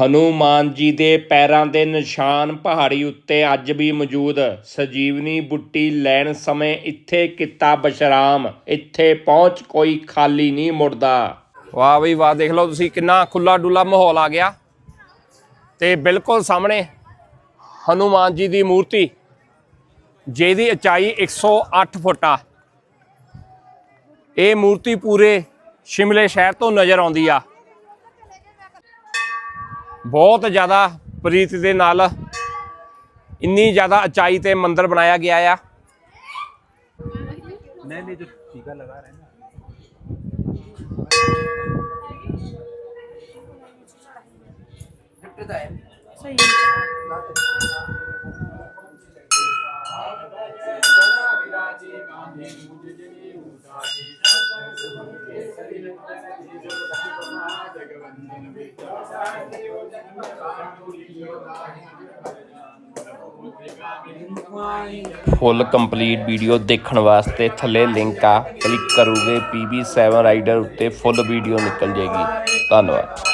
ਹਨੂੰਮਾਨ ਜੀ ਦੇ ਪੈਰਾਂ ਦੇ ਨਿਸ਼ਾਨ ਪਹਾੜੀ ਉੱਤੇ ਅੱਜ ਵੀ ਮੌਜੂਦ। ਸਜੀਵਨੀ ਬੁੱਟੀ ਲੈਣ ਸਮੇਂ ਇੱਥੇ ਕੀਤਾ ਬਸ਼ਰਾਮ। ਇੱਥੇ ਪਹੁੰਚ ਕੋਈ ਖਾਲੀ ਨਹੀਂ ਮੁੜਦਾ। ਵਾਹ ਵੀ ਵਾਹ, ਦੇਖ ਲਓ ਤੁਸੀਂ ਕਿੰਨਾ ਖੁੱਲਾ ਡੁੱਲਾ ਮਾਹੌਲ ਆ ਗਿਆ। ਤੇ ਬਿਲਕੁਲ ਸਾਹਮਣੇ ਹਨੂਮਾਨ ਜੀ ਦੀ ਮੂਰਤੀ, ਜਿਹਦੀ ਉਚਾਈ 108 ਫੁੱਟ ਆ। ਇਹ ਮੂਰਤੀ ਪੂਰੇ ਸ਼ਿਮਲੇ ਸ਼ਹਿਰ ਤੋਂ ਨਜ਼ਰ ਆਉਂਦੀ ਆ। ਬਹੁਤ ਜ਼ਿਆਦਾ ਪ੍ਰੀਤ ਦੇ ਨਾਲ ਇੰਨੀ ਜ਼ਿਆਦਾ ਉਚਾਈ ਤੇ ਮੰਦਰ ਬਣਾਇਆ ਗਿਆ ਆ। ਨਹੀਂ ਨਹੀਂ ਜੋ ਟੀਕਾ ਲਗਾ ਰਹੇ ਨਾ। ਸਹੀ। ਹੈ ਫੁੱਲ ਕੰਪਲੀਟ ਵੀਡੀਓ ਦੇਖਣ ਵਾਸਤੇ ਥੱਲੇ ਲਿੰਕ ਆ ਕਲਿੱਕ ਕਰੋਗੇ PB7 ਰਾਈਡਰ ਉੱਤੇ ਫੁੱਲ ਵੀਡੀਓ ਨਿਕਲ ਜੇਗੀ ਧੰਨਵਾਦ।